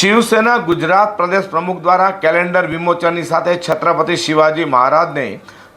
શિવસેના ગુજરાત પ્રદેશ પ્રમુખ દ્વારા કેલેન્ડર વિમોચનની સાથે છત્રપતિ શિવાજી મહારાજને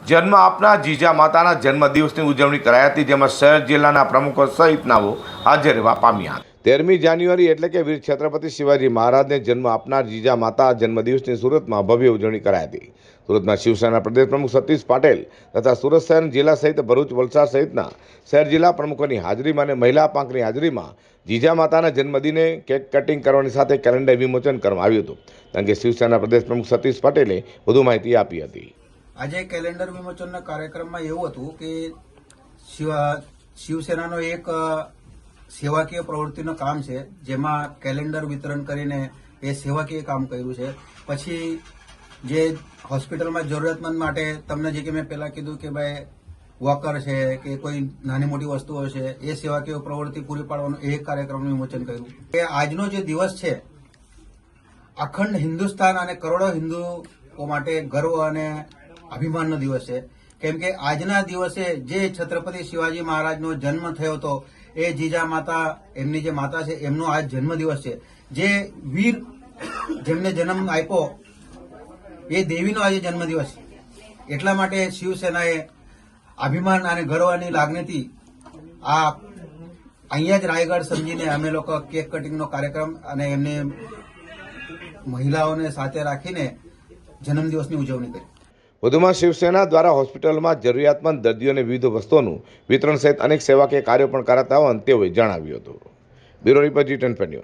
જન્મ આપનાર જીજા માતાના જન્મદિવસની ઉજવણી કરાઈ હતી, જેમાં શહેર જિલ્લાના પ્રમુખો સહિતનાઓ હાજર રહેવા પામ્યા. તેરમી જાન્યુઆરી એટલે કે વીર છત્રપતિ શિવાજી મહારાજને જન્મ આપનાર જીજા માતા જન્મદિવસની સુરતમાં ભવ્ય ઉજવણી કરાઈ હતી. સુરતમાં શિવસેના પ્રદેશ પ્રમુખ સતીશ પાટેલ તથા સુરત શહેર જિલ્લા સહિત ભરૂચ, વલસાડ સહિતના શહેર જિલ્લા પ્રમુખોની હાજરીમાં અને મહિલા પાંખની હાજરીમાં જીજા માતાના જન્મદિને કેક કટિંગ કરવાની સાથે કેલેન્ડર વિમોચન કરવામાં આવ્યું હતું. કારણ કે શિવસેના પ્રદેશ પ્રમુખ સતીશ પટેલે વધુ માહિતી આપી હતી. આજે કેલેન્ડર વિમોચનના કાર્યક્રમમાં એવું હતું કે શિવ શિવસેનાનો એક સેવાકીય પ્રવૃત્તિનું કામ છે, જેમાં કેલેન્ડર વિતરણ કરીને એ સેવાકીય કામ કર્યું છે. પછી જે હોસ્પિટલમાં જરૂરિયાતમંદ માટે તમને જે કે મેં પહેલા કીધું કે ભાઈ વોકર છે કે કોઈ નાની મોટી વસ્તુઓ છે, એ સેવાકીય પ્રવૃત્તિ પૂરી પાડવાનું એ કાર્યક્રમનું વિમોચન કર્યું. કે આજનો જે દિવસ છે, અખંડ હિન્દુસ્તાન અને કરોડો હિન્દુઓ માટે ગર્વ અને અભિમાનનો દિવસ છે. કેમ કે આજના દિવસે જે છત્રપતિ શિવાજી મહારાજનો જન્મ થયો હતો, એ જીજા માતા, એમની જે માતા છે, એમનો આજ જન્મ દિવસ છે. જે વીર જેમને જન્મ આપ્યો, એ દેવીનો આજે જન્મદિવસ છે. એટલા માટે શિવસેનાએ અભિમાન અને ગર્વની લાગણીથી આ અહીંયા જ રાયગઢ સમજીને અમે લોકો કેક કટિંગનો કાર્યક્રમ અને એમને મહિલાઓને સાથે રાખીને જન્મદિવસની ઉજવણી કરી. વધુમાં શિવસેના દ્વારા હોસ્પિટલમાં જરૂરિયાતમંદ દર્દીઓને વિવિધ વસ્તુઓનું વિતરણ સહિત અનેક સેવાકીય કાર્યો પણ કરાતા તેઓએ જણાવ્યું હતું. બ્યુરો રિપોર્ટ જી